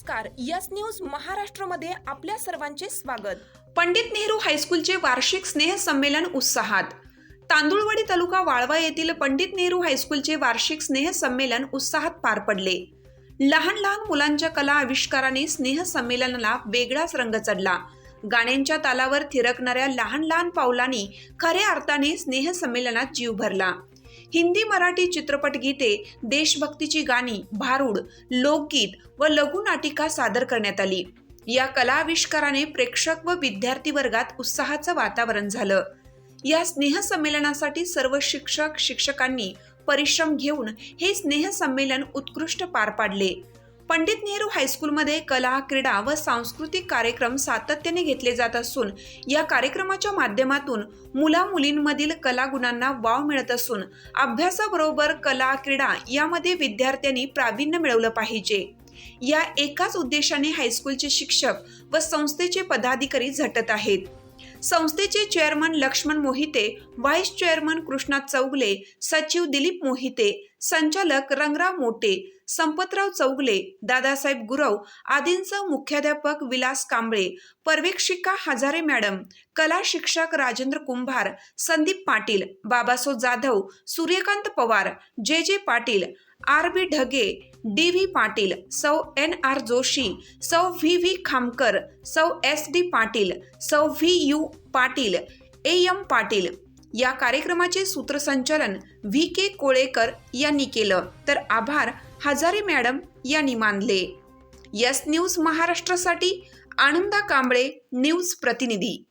नमस्कार yes news महाराष्ट्रमध्ये आपल्या सर्वांचे स्वागत. पंडित नेहरू हायस्कूलचे वार्षिक स्नेह संमेलन उत्साहात. तांदुळवाडी तालुका वाळवा येथील पंडित नेहरू हायस्कूलचे वार्षिक स्नेह संमेलन उत्साहात पार पडले. लहान लहान मुलांच्या कला आविष्काराने स्नेह संमेलनाला वेगळाच रंग चढला. गाण्यांच्या तालावर थिरकणाऱ्या लहान लहान पावलांनी खऱ्या अर्थाने स्नेह संमेलनात जीव भरला. हिंदी मराठी चित्रपट गीते देशभक्तीची गाणी भारूड लोकगीत व लघुनाटिका सादर करण्यात आली. या कलाविष्काराने प्रेक्षक व विद्यार्थी वर्गात उत्साहाचं वातावरण झालं. या स्नेहसंमेलनासाठी सर्व शिक्षक शिक्षकांनी परिश्रम घेऊन हे स्नेहसंमेलन उत्कृष्ट पार पाडले. पंडित नेहरू हायस्कूलमध्ये कला क्रीडा व सांस्कृतिक कार्यक्रम सातत्याने घेतले जात असून या कार्यक्रमाच्या माध्यमातून मुला मुलींमधील कलागुणांना वाव मिळत असून अभ्यासाबरोबर कला क्रीडा यामध्ये विद्यार्थ्यांनी प्रावीण्य मिळवलं पाहिजे. या एकाच उद्देशाने हायस्कूलचे शिक्षक व संस्थेचे पदाधिकारी झटत आहेत. संस्थेचे chairman Laxman Mohite vice chairman Krishna Chougule सचिव दिलीप मोहिते संचालक रंगराव मोटे संपतराव चौगले दादासाहेब गुरव आदींसह मुख्याध्यापक विलास कांबळे पर्यवेक्षिका हजारे मॅडम कला शिक्षक राजेंद्र कुंभार Sandeep Patil Babaso Jadhav Suryakant Pawar J J Patil R B Dhage D V Patil Sau N R Joshi सौ व्ही व्ही खामकर सौ S D Patil Sau V U Patil A M Patil या कार्यक्रमाचे सूत्रसंचालन व्ही. के. कोळेकर यांनी केलं. तर आभार हजारे मॅडम यांनी मानले. यस न्यूज महाराष्ट्रासाठी आनंदा कांबळे न्यूज प्रतिनिधी.